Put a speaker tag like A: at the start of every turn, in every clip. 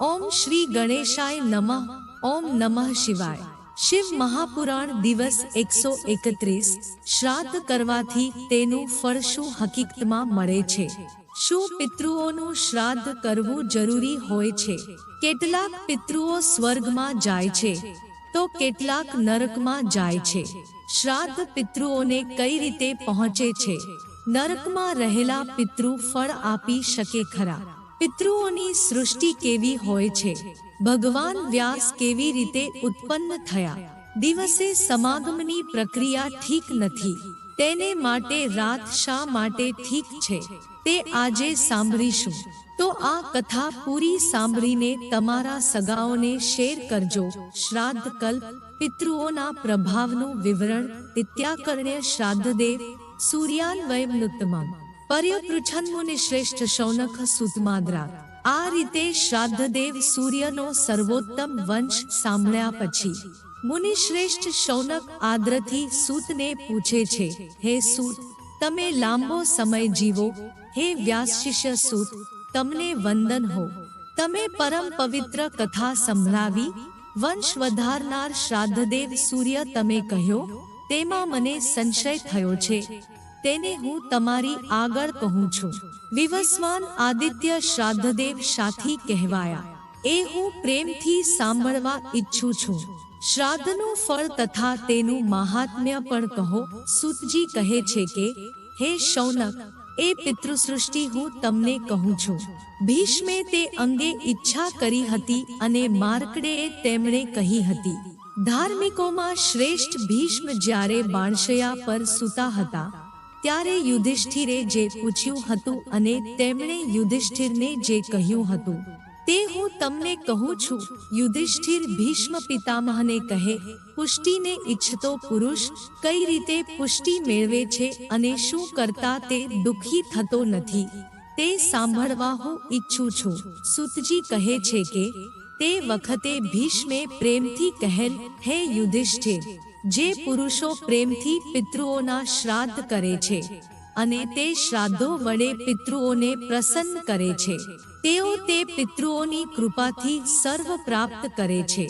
A: ઓમ શ્રી ગણેશાય નમઃ. ઓમ નમઃ શિવાય. શિવ મહાપુરાણ દિવસ એકસો એકત્રીસ. શ્રાદ્ધ કરવાથી તેનું ફળ શું હકીકતમાં મળે છે? શું પિતૃઓનું શ્રાદ્ધ કરવું જરૂરી હોય છે? કેટલાક પિતૃઓ સ્વર્ગમાં જાય છે. તો કેટલાક નરકમાં જાય છે. શ્રાદ્ધ પિતૃઓને કઈ રીતે પહોંચે છે? નરકમાં રહેલા પિતૃ ફળ આપી શકે ખરા? પિતૃઓની સૃષ્ટિ કેવી હોય છે? ભગવાન વ્યાસ કેવી રીતે ઉત્પન્ન થયા? દિવસે સમાગમની પ્રક્રિયા ઠીક નથી. તેને માટે રાત શા માટે ઠીક છે? તે આજે સાંભળીશું. તો આ કથા પૂરી સાંભળીને તમારા સગાઓને શેર કરજો. શ્રાદ્ધ કલ્પ, પિતૃઓના પ્રભાવનું વિવરણ ઇત્યાકર્ણ્ય શ્રાદ્ધદેવ સૂર્યાન્વયમનુત્તમમ પર્યપૃચ્છન મુનિ શ્રેષ્ઠ શૌનક સુતમાદ્રા આ રીતે શ્રાદ્ધદેવ સૂર્યનો સર્વોત્તમ વંશ સાંભળ્યા પછી, મુનિ શ્રેષ્ઠ શૌનક આદ્રથી સૂતને પૂછે છે, હે સૂત, તમે લાંબો સમય જીવો? હે વ્યાસશિષ્ય સૂત, તમને વંદન હો. તમે પરમ પવિત્ર કથા સંભળાવી, વંશ વધારનાર શ્રાદ્ધદેવ સૂર્ય તમે કહ્યો? તેમાં મને સંશય થયો છે. તેને હું તમારી આગળ કહું છું. વિવસ્વાન આદિત્ય શ્રાદ્ધદેવ સાથી કહેવાયા. એ હું પ્રેમથી સાંભળવા ઈચ્છું છું. શ્રાદ્ધનું ફળ તથા તેનું મહાત્મ્ય પણ કહો. સુતજી કહે છે કે, હે શૌનક, એ પિતૃસૃષ્ટિ હું તમને કહું છું. ભીષ્મે તે અંગે ઈચ્છા કરી હતી અને માર્કડેએ તેમણે કહી હતી. ધાર્મિકોમાં શ્રેષ્ઠ ભીષ્મ જ્યારે બાણશયા પર સૂતા હતા ત્યારે યુધિષ્ઠિરે જે પૂછ્યું હતું અને તેમણે યુધિષ્ઠિરને જે કહ્યું હતું, તે હું તમને કહું છું. યુધિષ્ઠિર ભીષ્મ પિતામહને કહે, પુષ્ટિને ઈચ્છતો પુરુષ, કઈ રીતે પુષ્ટિ મેળવે છે અને શું કરતા તે દુઃખી થતો નથી? તે સાંભળવા હું ઈચ્છું છું. સુતજી કહે છે કે, તે વખતે ભીષ્મે પ્રેમથી કહેલ, હે યુધિષ્ઠિર જે પુરુષો પ્રેમથી પિતૃઓના શ્રાદ્ધ કરે છે અને તે શ્રાદ્ધો વડે પિતૃઓને પ્રસન્ન કરે છે. તેઓ તે પિતૃઓની કૃપાથી સર્વ પ્રાપ્ત કરે છે.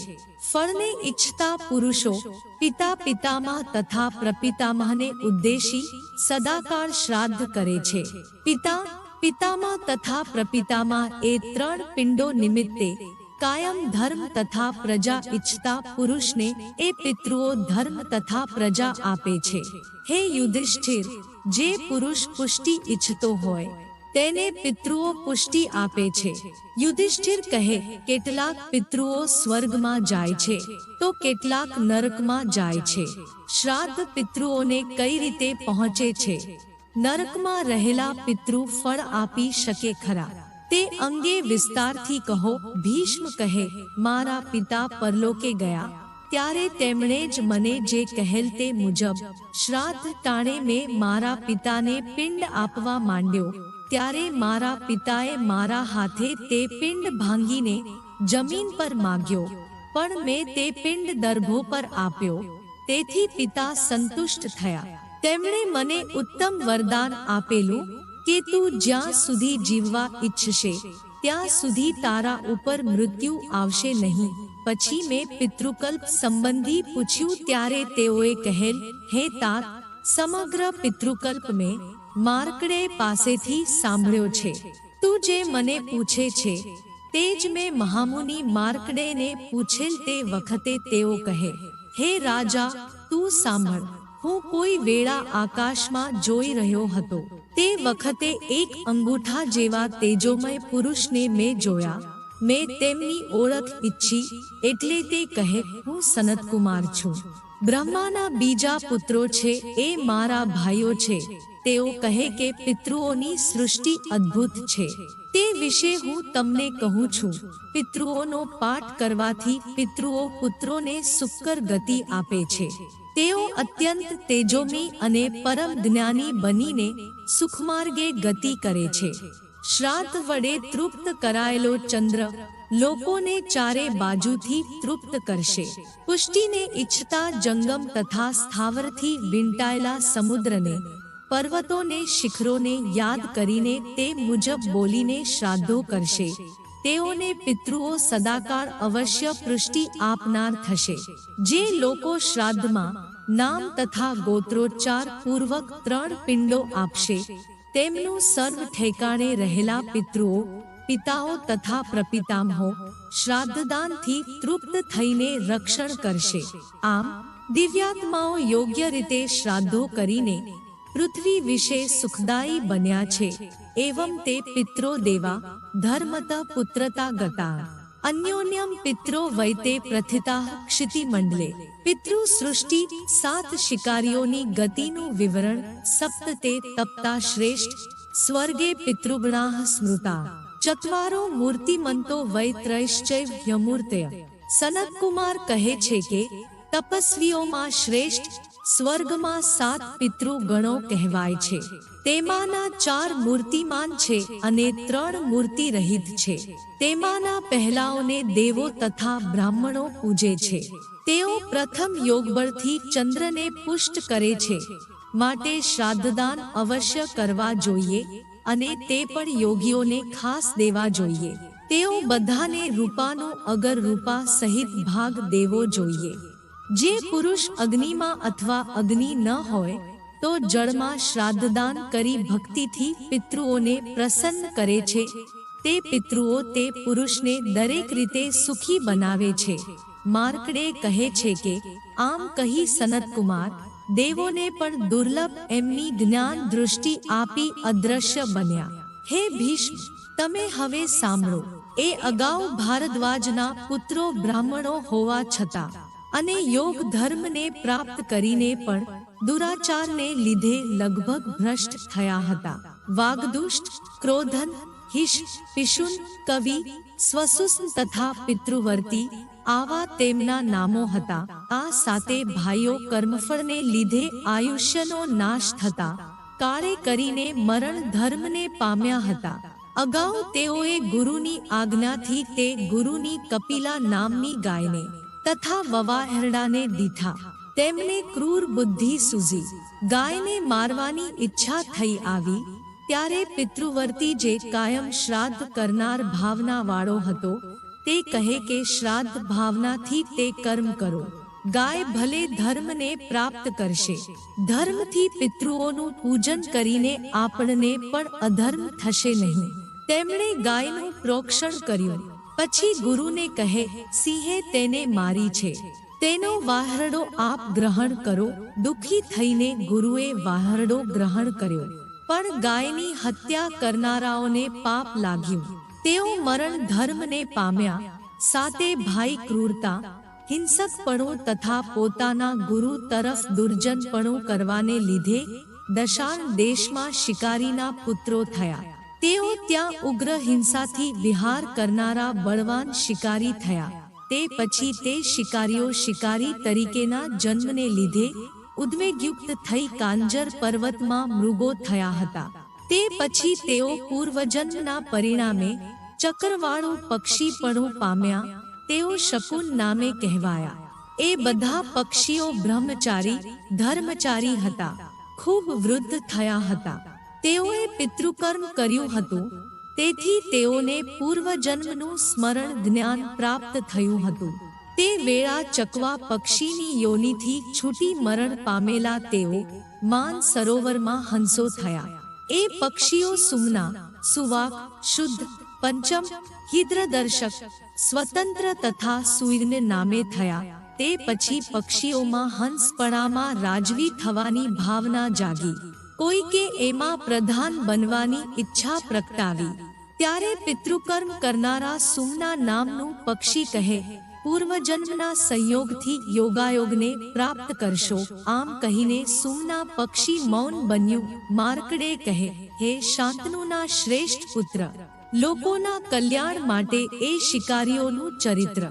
A: ફળને ઈચ્છતા પુરુષો પિતા પિતામાં તથા પ્રપિતામહને ઉદ્દેશી સદાકાળ શ્રાદ્ધ કરે છે. પિતા, પિતામાં તથા પ્રપિતામાં એ ત્રણ પિંડો નિમિત્તે કાયમ ધર્મ તથા પ્રજા ઈચ્છતા પુરુષને એ પિતૃઓ ધર્મ તથા પ્રજા આપે છે હે યુધિષ્ઠિર જે પુરુષ પુષ્ટિ ઈચ્છતો હોય તેને પિતૃઓ પુષ્ટિ આપે છે યુધિષ્ઠિર કહે કેટલાક પિતૃઓ સ્વર્ગમાં જાય છે તો કેટલાક નરકમાં જાય છે શ્રાદ્ધ પિતૃઓને કઈ રીતે પહોંચે છે નરકમાં રહેલા પિતૃ ફળ આપી શકે ખરા તે અંગે વિસ્તારથી કહો ભીષ્મ કહે મારા પિતા પરલોકે ગયા ત્યારે તેમણે જ મને જે કહેલ તે મુજબ શ્રાદ્ધ ટાણે મેં મારા પિતાને પિંડ આપવા માંડ્યો ત્યારે મારા પિતાએ મારા હાથે તે પિંડ ભાંગીને જમીન પર માગ્યો પણ મેં તે પિંડ દર્ભો પર આપ્યો તેથી પિતા સંતુષ્ટ થયા તેમણે મને ઉત્તમ વરદાન આપેલું કે તું જ્યાં સુધી જીવવા ઈચ્છશે, ત્યાં સુધી તારા ઉપર મૃત્યુ આવશે નહીં. પછી મેં પિતૃકલ્પ સંબંધી પૂછ્યું ત્યારે તેઓએ કહેલ, હે તાત, સમગ્ર પિતૃકલ્પ મેં માર્કડે પાસેથી સાંભળ્યો છે. તું જે મને પૂછે છે, તે જ મેં મહામુનિ માર્કડેને પૂછેલ તે વખતે તેઓ કહે, હે રાજા, તું સાંભળ. હું કોઈ વેળા આકાશમાં જોઈ રહ્યો હતો. તે વખતે એક અંગૂઠા જેવા તેજોમય પુરુષને મેં જોયા. મેં તેમની ઓળખ ઈચ્છી, એટલે તે કહે, હું સનતકુમાર છું. બ્રહ્માના બીજા પુત્રો છે, એ મારા ભાઈઓ છે. તેઓ કહે કે પિતૃઓની સૃષ્ટિ અદ્ભુત છે. તે વિશે હું તમને કહું છું. પિતૃઓનો પાઠ કરવાથી પિતૃઓ પુત્રોને સુકર ગતિ આપે છે. તેઓ અત્યંત તેજોમી અને પરમ જ્ઞાની બનીને સુખમાર્ગે ગતિ કરે છે. શ્રાદ્ધ વડે તૃપ્ત કરાયેલો ચંદ્ર લોકોને ચારે બાજુથી તૃપ્ત કરશે. પુષ્ટિને ઈચ્છતા જંગમ તથા સ્થાવરથી વીંટાયેલા સમુદ્રને, પર્વતોને, શિખરોને યાદ કરીને તે મુજબ બોલીને શ્રાદ્ધો કરશે. તેઓને પિતૃઓ સદાકાળ અવશ્ય પૃષ્ટિ આપનાર થશે. જે લોકો શ્રાદ્ધમાં નામ તથા ગોત્રોચ્ચાર પૂર્વક ત્રણ પિંડો આપશે, તેમનું સર્વ ઠેકાણે રહેલા પિતૃઓ, પિતાઓ તથા પ્રપિતામહો શ્રાદ્ધદાનથી તૃપ્ત થઈને રક્ષણ કરશે. આમ દિવ્યાત્માઓ યોગ્ય રીતે શ્રાદ્ધો કરીને પૃથ્વી વિશે સુખદાયી બન્યા છે. એવમ તે પિત્રો દેવા, ધર્મત પુત્રતા ગતા. અન્યોન્યમ પિત્રો વૈતે પ્રથિતા ક્ષિતિમંડલે પિતૃ સૃષ્ટિ સાત શિકારીઓની ગતિનું વિવરણ સપ્ત તે તપતા શ્રેષ્ઠ, સ્વર્ગે પિતૃગણા સ્મૃતા. ચત્વારો મૂર્તિમંતો વૈ ત્રૈશ્ચૈવ યમૂર્તય કહે છે કે, તપસ્વીઓમાં શ્રેષ્ઠ સ્વર્ગમાં સાત પિતૃ ગણો કહેવાય છે. તેમાંના ચાર મૂર્તિમાન છે અને ત્રણ મૂર્તિ રહિત છે. તેમાંના પહેલાઓને દેવો તથા બ્રાહ્મણો પૂજે છે. તેઓ પ્રથમ યોગબળથી ચંદ્રને પુષ્ટ કરે છે. માટે શ્રાદ્ધદાન અવશ્ય કરવા જોઈએ અને તે પણ યોગીઓને ખાસ દેવા જોઈએ. તેઓ બધાને રૂપાનો અગર રૂપા સહિત ભાગ દેવો જોઈએ. જે પુરુષ અગ્નિમાં અથવા અગ્નિ ન હોય, તો જળમાં શ્રાદ્ધદાન કરી ભક્તિથી પિતૃઓને પ્રસન્ન કરે છે. તે પિતૃઓ તે પુરુષને દરેક રીતે સુખી બનાવે છે. માર્કડે કહે છે કે, આમ કહી સનતકુમાર, દેવોને પણ દુર્લભ એમની જ્ઞાન દૃષ્ટિ આપી અદ્રશ્ય બન્યા. હે ભીષ્મ, તમે હવે સાંભળો. એ અગાઉ ભારદ્વાજના પુત્રો બ્રાહ્મણો હોવા છતાં અને યોગ ધર્મને પ્રાપ્ત કરીને પણ દુરાચારને લીધે લગભગ ભ્રષ્ટ થયા હતા. વાગદુષ્ટ ક્રોધન હિશ પિશુન કવિ સ્વસુસ્મ તથા પિતૃવર્તી આવા તેમના નામો હતા. આ સાથે ભાઈઓ કર્મફળને લીધે આયુષ્યનો નાશ થતા. કાળે કરીને મરણ ધર્મને પામ્યા હતા. અગાઉ તેઓએ ગુરુની આજ્ઞાથી તે ગુરુની કપિલા નામની ગાયને તથા વવાહરડાને દીઠા તેમને ક્રૂર બુદ્ધિ સૂઝી. ગાયને મારવાની ઈચ્છા થઈ આવી, ત્યારે પિતૃવર્તી જે કાયમ શ્રાદ્ધ કરનાર ભાવના વાળો હતો, તે કહે કે શ્રાદ્ધ ભાવનાથી તે કર્મ કરો. ગાય ભલે ધર્મને પ્રાપ્ત કરશે. ધર્મથી પિતૃઓનું પૂજન કરીને આપણને પણ અધર્મ થશે નહીં. તેમણે ગાયનું પ્રોક્ષણ કર્યું. પછી ગુરુને કહે, સિંહે તેને મારી છે. તેનો વાહરડો આપ ગ્રહણ કરો. દુખી થઈને ગુરુએ વાહરડો ગ્રહણ કર્યો. પણ ગાયની હત્યા કરનારાઓને પાપ લાગ્યું. તેઓ મરણ ધર્મને પામ્યા. સાતે ભાઈ ક્રૂરતા, હિંસકપણું તથા પોતાના ગુરુ તરફ દુર્જનપણું કરવાને લીધે દશાન દેશમાં શિકારીના પુત્રો થયા. તેઓ ત્યાં ઉગ્ર હિંસાથી વિહાર કરનારા બળવાન શિકારી થયા. તે પછી તે શિકારીઓ શિકારી તરીકેના જન્મને લીધે ઉદ્વેગયુક્ત થઈ કાંજર પર્વતમાં મૃગો થયા હતા. તે પછી તેઓ પૂર્વજન્મના પરિણામે ચક્રવાળું પક્ષીપણું પામ્યા. તેઓ શકુન નામે કહેવાયા. એ બધા પક્ષીઓ બ્રહ્મચારી, ધર્મચારી હતા. ખૂબ વૃદ્ધ થયા હતા. તેઓએ પિતૃકર્મ કર્યું હતું. તેથી તેઓને પૂર્વજન્મનું સ્મરણ જ્ઞાન પ્રાપ્ત થયું હતું. તે વેળા ચકવા પક્ષીની યોનિથી છૂટી મરણ પામેલા તેઓ માન સરોવરમાં હંસો થયા. એ પક્ષીઓ સુમના, સુવાક, શુદ્ધ, પંચમ, હિદ્રદર્શક, સ્વતંત્ર તથા સુઈર્ન નામે થયા. તે પછી પક્ષીઓમાં હંસપણામાં રાજવી થવાની ભાવના જાગી. કોઈકે એમાં પ્રધાન બનવાની ઈચ્છા પ્રગટાવી, ત્યારે પિતૃકર્મ કરનારા સુમના નામનું પક્ષી કહે, પૂર્વજન્મના સંયોગથી યોગાયોગને પ્રાપ્ત કરશો. આમ કહીને સુમના પક્ષી મૌન બન્યું. માર્કડે કહે, હે શાંતનુના શ્રેષ્ઠ પુત્ર, લોકોના કલ્યાણ માટે એ શિકારીઓનું ચરિત્ર.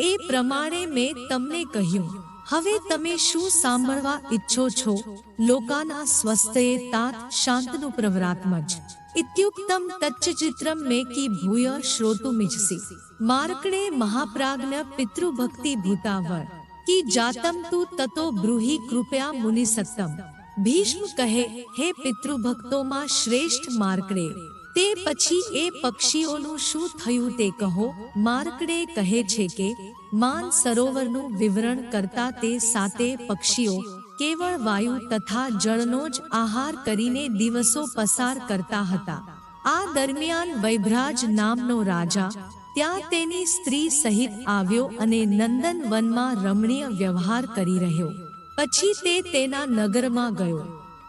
A: એ પ્રમાણે મેં તમને કહ્યું. હવે તમે શું સાંભળવા ઈચ્છો છો? લોકાના સ્વસ્થયે તાત શાંતનું પ્રવરાત્મજ. ઇત્યુક્તમ તચ્ચિત્રમ મેં કી ભૂય શ્રોતુમિચ્છસી માર્કણે મહાપ્રાજ્ઞ પિતૃભક્તિ ભૂતાવર કી જાતમ તું તતો બ્રૂહી કૃપયા મુનિ સત્તમ. ભીષ્મ કહે, હે પિતૃભક્તોમાં શ્રેષ્ઠ માર્કડે, તે પછી એ પક્ષીઓનું શું થયું તે કહો? માર્કડે કહે છે કે માન સરોવરનું વિવરણ કરતા તે સાતે પક્ષીઓ, કેવળ વાયુ તથા જળનો જ આહાર કરીને દિવસો પસાર કરતા હતા. આ દરમિયાન વૈભરાજ નામનો રાજા, ત્યાં તેની સ્ત્રી સહિત આવ્યો અને નંદનવનમાં રમણીય વ્યવહાર કરી રહ્યો. પછી તે તેના નગરમાં ગયો.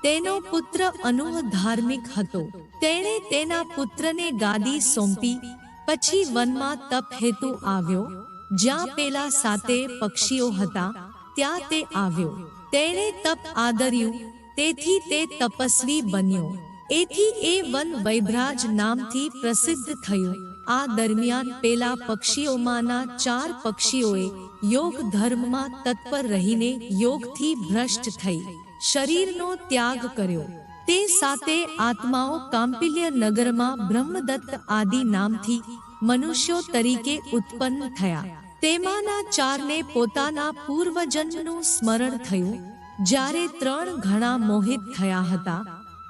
A: તેનો પુત્ર અનુહ ધાર્મિક હતો. તેણે તેના પુત્રને ગાદી સોંપી, પછી વનમાં તપ હેતુ આવ્યો. જ્યાં પેલા સાતે પક્ષીઓ હતા, ત્યાં તે આવ્યો. તેણે તપ આદર્યું, તેથી તે તપસ્વી બન્યો. એથી એ વન વૈભ્રાજ નામથી પ્રસિદ્ધ થયું. આ દરમિયાન પેલા પક્ષીઓમાંના ચાર પક્ષીઓએ યોગ ધર્મમાં તત્પર રહીને યોગથી ભ્રષ્ટ થઈ, શરીરનો ત્યાગ કર્યો. તે સાતે આત્માઓ કાંપિલ્ય નગરમાં બ્રહ્મદત્ત આદિ નામથી મનુષ્યો તરીકે ઉત્પન્ન થયા. તેમાંના ચારને પોતાના પૂર્વજન્મનું સ્મરણ થયું. જ્યારે ત્રણ ઘણા મોહિત થયા હતા,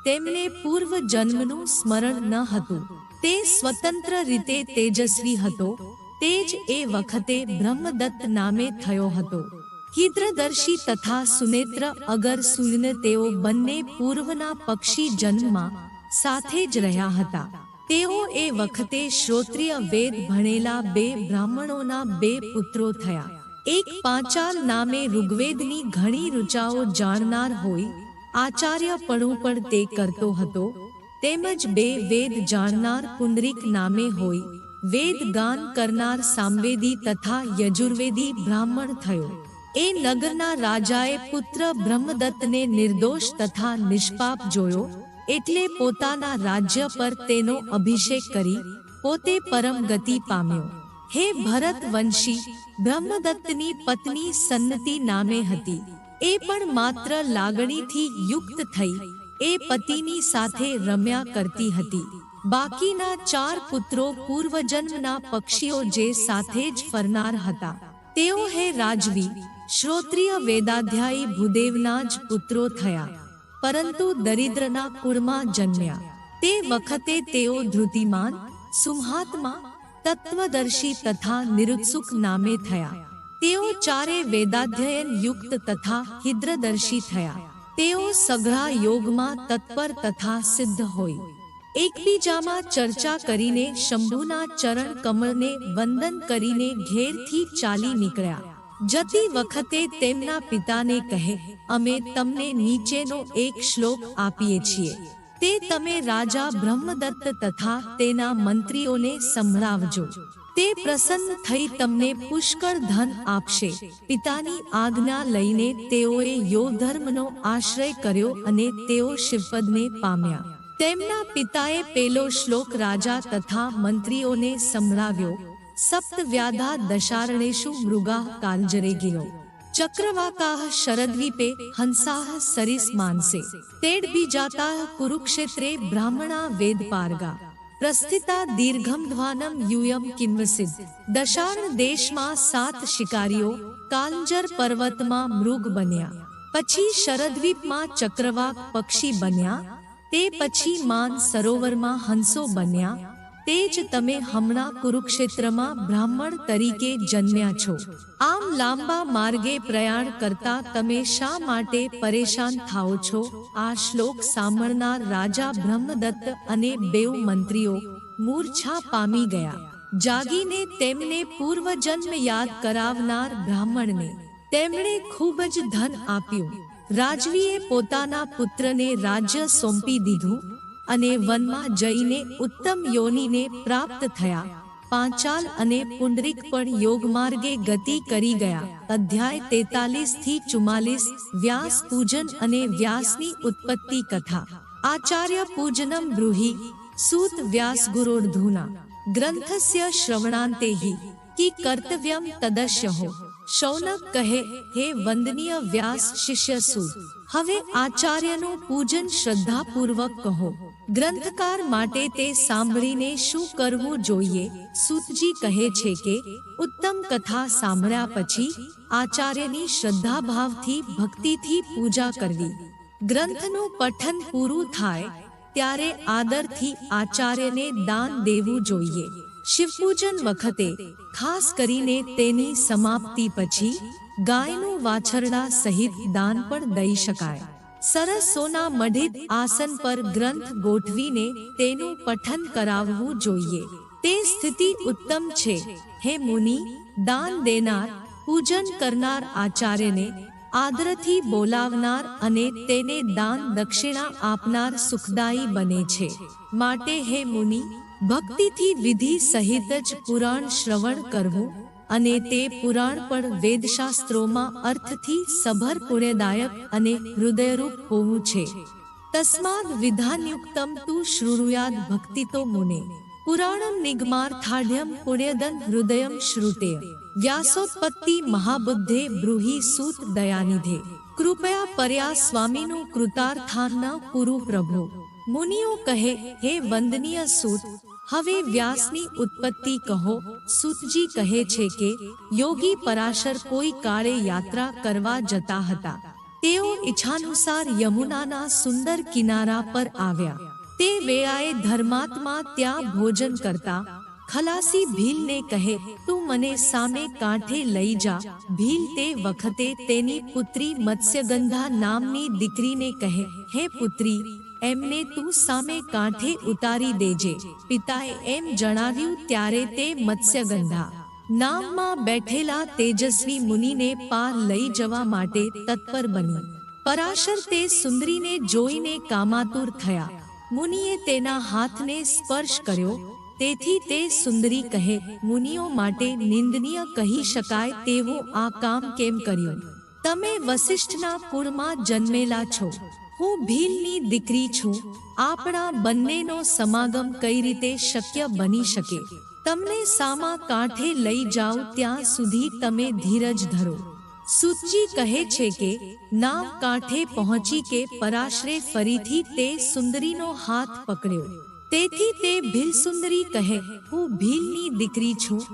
A: તેમને પૂર્વ જન્મનું સ્મરણ ન હતું. તે સ્વતંત્ર રીતે તેજસ્વી હતો. તે જ એ વખતે બ્રહ્મદત્ત નામે થયો હતો. કિદ્રદર્શી તથા સુનેત્ર અગર સૂર્યને તેઓ બંને પૂર્વના પક્ષી જન્મમાં સાથે જ રહ્યા હતા. તેઓ એ વખતે શ્રોત્રિય વેદ ભણેલા બે બ્રાહ્મણોના બે પુત્રો થયા. એક પાંચાલ નામે ઋગ્વેદની ઘણી રૂચાઓ જાણનાર હોય આચાર્યપણું પણ તે કરતો હતો. તેમજ બે વેદ જાણનાર પુંડરીક નામે હોય, વેદ ગાન કરનાર સામવેદી તથા યજુર્વેદી બ્રાહ્મણ થયો. એ નગરના રાજાએ પુત્ર બ્રહ્મદત્તને નિર્દોષ તથા નિષ્પાપ જોયો. એટલે પોતાના રાજ્ય પર તેનો અભિષેક કરી પોતે પરમ ગતિ પામ્યો. હે ભરત વંશી બ્રહ્મદત્તની પત્ની સન્નતિ નામે હતી. એ પણ માત્ર લાગણીથી યુક્ત થઈ, એ પતિની સાથે રમ્યા કરતી હતી. બાકીના ચાર પુત્રો પૂર્વજન્મના પક્ષીઓ જે સાથે જ ફરનાર હતા. તેઓ હે રાજવી, શ્રોત્રિય વેદાધ્યાયી ભૂદેવના જ પુત્રો થયા. પરંતુ દરિદ્રના કુળમાં જન્મ્યા. તે વખતે તેઓ ધૃતિમાન સુમહાત્મા તત્વદર્શી તથા નિરુત્સુક નામે થયા. તેઓ ચારે વેદાધ્યયન યુક્ત તથા હિદ્રદર્શી થયા. તેઓ સઘળા યોગમાં તત્પર તથા સિદ્ધ હોય. એકબીજામાં ચર્ચા કરીને શંભુના ચરણ કમળને વંદન કરીને ઘેરથી ચાલી નીકળ્યા. જતી વખતે તેમના પિતાને કહે, અમે તમને નીચેનો એક શ્લોક આપીએ છીએ. તે તમે રાજા બ્રહ્મદત્ત તથા તેના મંત્રીઓને સંભળાવજો. તે પ્રસન્ન થઈ તમને પુષ્કળ ધન આપશે. પિતાની આજ્ઞા લઈને તેઓએ યોગધર્મનો આશ્રય કર્યો અને તેઓ શિવપદને પામ્યા. તેમના પિતાએ પેલો શ્લોક રાજા તથા મંત્રીઓને સંભળાવ્યો સપ્ત વ્યાધા દશારણેશુ મૃગા કાંજરે ગયો ચક્રવાકાહ શરદ્વીપે હંસાહ સરિસ માનસે તેડ બીજાતા કુરુક્ષેત્રે બ્રાહ્મણા વેદ પારગા પ્રસ્થિતા દીર્ઘમ ધ્વાનમ યુયમ કિન્વસિદ્ધ દશાર્ણ દેશમાં સાત શિકારીઓ કાંજર પર્વતમાં મૃગ બન્યા પછી શરદ્વીપમાં ચક્રવાક પક્ષી બન્યા તે પછી માન સરોવરમાં હંસો બન્યા તે જ તમે હમણાં કુરુક્ષેત્રમાં બ્રાહ્મણ તરીકે જન્મ્યા છો. આમ લાંબા માર્ગે પ્રયાણ કરતા તમે શા માટે પરેશાન થાઓ છો? આ શ્લોક સાંભળનાર રાજા બ્રહ્મદત્ત અને બેઉ મંત્રીઓ મૂર્છા પામી ગયા. જાગીને તેમને પૂર્વજન્મ યાદ કરાવનાર બ્રાહ્મણને તેમણે ખૂબ જ ધન આપ્યું. રાજવીએ પોતાના પુત્રને રાજ્ય સોંપી દીધું અને વનમાં જઈને ઉત્તમ યોનિને પ્રાપ્ત થયા પાંચાલ અને પુંડરીક પણ યોગ માર્ગે ગતિ કરી ગયા અધ્યાય તેતાલીસથી ચુમ્માલીસ વ્યાસ પૂજન અને વ્યાસની ઉત્પત્તિ કથા આચાર્ય પૂજનમ બ્રૂહી સૂત વ્યાસ ગુરોર્ધુના ગ્રંથસ્ય શ્રવણાંતે હિ કી કર્તવ્યમ તદસ્ય હો શૌનક કહે, હે વંદનીય વ્યાસ શિષ્ય સૂત હવે આચાર્યનું પૂજન શ્રદ્ધાપૂર્વક કહો. ગ્રંથકાર માટે તે સાંભળીને શું કરવું જોઈએ? સૂતજી કહે છે કે, ઉત્તમ કથા સાંભળ્યા પછી આચાર્યની શ્રદ્ધાભાવથી, ભક્તિથી પૂજા કરવી. ગ્રંથનું પઠન પૂરું થાય, ત્યારે આદરથી આચાર્યને દાન દેવું જોઈએ. શિવપૂજન વખતે, ખાસ કરીને તેની સમાપ્તિ પછી, ગાયનું વાછરડા સહિત દાન પણ દઈ શકાય. સરસ સોના મઢિત આસન પર ગ્રંથ ગોઠવીને તેનું પઠન કરાવવું જોઈએ. તે સ્થિતિ ઉત્તમ છે. હે મુનિ, દાન દેનાર, પૂજન કરનાર આચાર્યને આદરથી બોલાવનાર અને તેને દાન દક્ષિણા આપનાર સુખદાયી બને છે. માટે હે મુનિ ભક્તિથી વિધિ સહિત જ પુરાણ શ્રવણ કરવું અને તે પુરાણ પણ વેદશાસ્ત્રોમાં અર્થથી સભર પુણ્યદાયક અને હૃદયરૂપ હોવું છે. તસ્માદ વિધાનયુક્તમ તું શ્રુરુયાદ ભક્તિતો મુને. પુરાણમ નિગમાર્થાઢ્યમ પુણ્યદન હૃદયમ શ્રુતે. વ્યાસોત્પત્તિ મહાબુદ્ધે બ્રૂહી સૂત દયાનિધે. કૃપયા પર્યા સ્વામીનું કૃતાર્થાન કુરુ પ્રભુ. મુનિઓ કહે, હે વંદનીય સૂત હવે વ્યાસની ઉત્પત્તિ કહો. સુતજી કહે છે કે, યોગી પરાશર કોઈ કાળે યાત્રા કરવા જતા હતા. તેઓ ઈચ્છાનુસાર યમુનાના સુંદર કિનારા પર આવ્યા. તે વેળાએ ધર્માત્મા ત્યાં ભોજન કરતા. ખલાસી ભીલને કહે, તું મને સામે કાંઠે લઈ જા. ભીલ તે વખતે તેની પુત્રી મત્સ્યગંધા નામની દીકરીને કહે, હે પુત્રી એમને તું સામે કાંઠે ઉતારી દેજે. પિતાએ એમ જણાવ્યું ત્યારે તે મત્સ્યગંધા. નામમાં બેઠેલા તેજસ્વી મુનિને પાર લઈ જવા માટે તત્પર બની. પરાશર તે સુંદરીને જોઈને કામાતુર થયા. મુનિએ તેના હાથને સ્પર્શ કર્યો. તેથી તે સુંદરી કહે મુનિઓ માટે નિંદનીય કહી શકાય તેવું આ કામ કેમ કર્યું? તમે વસિષ્ઠના કુળમાં જન્મેલા છો. હું ભીલની દીકરી છું. આપણા બંનેનો સમાગમ કઈ રીતે શક્ય બની શકે? તમને સામા કાંઠે લઈ જાઓ ત્યાં સુધી તમે ધીરજ ધરો. સુચી કહે છે કે, નાવ કાંઠે પહોંચી કે પરાશરે ફરીથી તે સુંદરીનો હાથ પકડ્યો. તેથી તે ભીલ સુંદરી કહે, હું ભીલની દીકરી છું.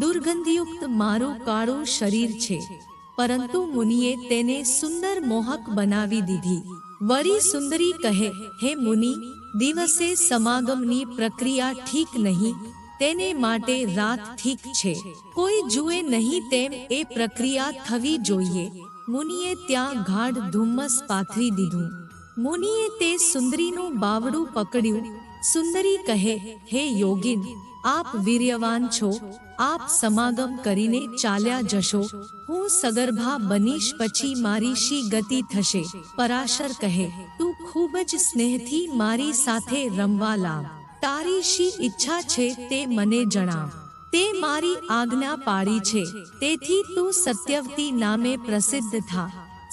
A: દુર્ગંધયુક્ત મારું કાળું શરીર છે. પરંતુ મુનિએ તેને સુંદર મોહક બનાવી દીધી. વળી સુંદરી કહે, હે મુનિ, દિવસે સમાગમની પ્રક્રિયા ઠીક નહીં, તેને માટે રાત ઠીક છે. કોઈ જુએ નહીં તેમ એ પ્રક્રિયા થવી જોઈએ. મુનિએ ત્યાં ગાઢ ધુમ્મસ પાથરી દીધું. મુનિએ તે સુંદરીનું બાવડું પકડ્યું સુંદરી કહે, હે યોગિન, આપ વીર્યવાન છો. આપ સમાગમ કરીને ચાલ્યા જશો. હું સગર્ભા બનીશ પછી મારી શી ગતિ થશે. પરાશર કહે, તું ખૂબ જ સ્નેહથી મારી સાથે રમવા લાવ. તારી શી ઈચ્છા છે તે મને જણાવ. તે મારી આજ્ઞા પાડી છે. તેથી તું સત્યવતી નામે પ્રસિદ્ધ થા.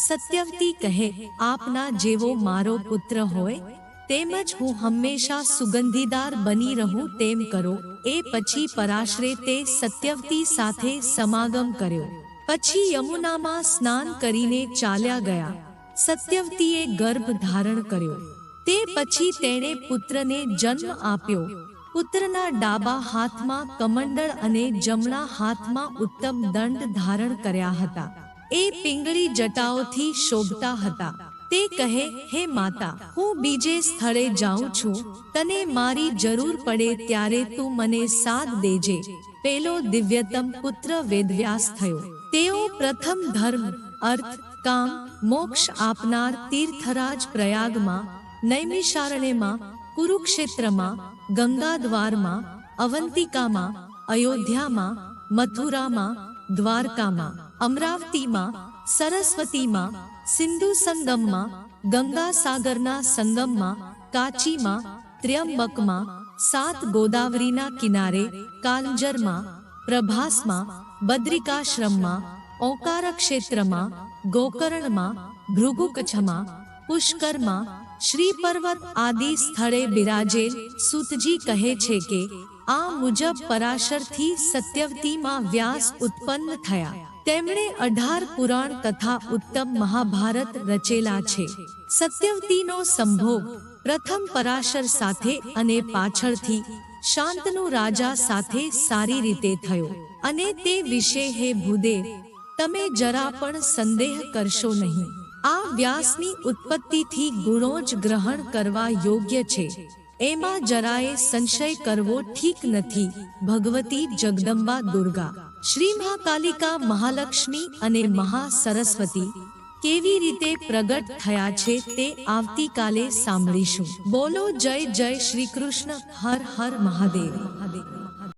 A: સત્યવતી કહે, આપના જેવો મારો પુત્ર હોય તેમજ હું હંમેશા સુગંધીદાર બની રહું તેમ કરો. એ પછી પરાશરે તે સત્યવતી સાથે સમાગમ કર્યો. પછી યમુનામાં સ્નાન કરીને ચાલ્યા ગયા. સત્યવતીએ ગર્ભ ધારણ કર્યો. તે પછી તેણે પુત્રને જન્મ આપ્યો. પુત્રના ડાબા હાથમાં કમંડળ અને જમણા હાથમાં ઉત્તમ દંડ ધારણ કર્યા હતા. એ પિંગળી જટાઓથી શોભતા હતા. તે કહે, હે માતા, હું બીજે સ્થળે જાઉં છું. તને મારી જરૂર પડે ત્યારે તું મને સાથ દેજે. પેલો દિવ્યતમ પુત્ર વેદવ્યાસ થયો. તેઓ પ્રથમ ધર્મ, અર્થ, કામ, મોક્ષ આપનાર તીર્થરાજ પ્રયાગમાં, નૈમિષારણ્યમાં, કુરુક્ષેત્રમાં, ગંગાદ્વારમાં, અવંતિકામાં, અયોધ્યામાં, મથુરામાં, દ્વારકામાં, અમરાવતીમાં, સરસ્વતીમાં સિંધુ સંગમમાં, ગંગા સાગરના સંગમમાં, કાચીમાં, ત્ર્યંબકમાં, સાત ગોદાવરીના કિનારે કાલંજરમાં પ્રભાસમાં, બદ્રિકાશ્રમમાં ઓંકાર ક્ષેત્રમાં ગોકર્ણમાં, ભૃગુકચ્છમાં, પુષ્કરમાં શ્રી પર્વત આદિ સ્થળે બિરાજેલ સુતજી કહે છે કે, આ મુજબ પરાશરથી સત્યવતીમાં વ્યાસ ઉત્પન્ન થયા. તેમણે અઢાર પુરાણ તથા ઉત્તમ મહાભારત રચેલા છે. સત્યવતીનો સંભોગ પ્રથમ પરાશર સાથે અને પાછળથી શાંતનુ રાજા સાથે સારી રીતે થયો અને તે વિશે હે ભૂદેવ તમે જરા પણ સંદેહ કરશો નહીં. આ વ્યાસની ઉત્પત્તિથી ગુણો જ ગ્રહણ કરવા યોગ્ય છે. એમાં જરાએ સંશય કરવો ઠીક નથી, ભગવતી જગદંબા દુર્ગા. શ્રી મહાકાલિકા મહાલક્ષ્મી અને મહા સરસ્વતી કેવી રીતે પ્રગટ થયા છે તે આવતીકાલે સાંભળીશું. બોલો જય જય શ્રી કૃષ્ણ. હર હર મહાદેવ મહાદેવ.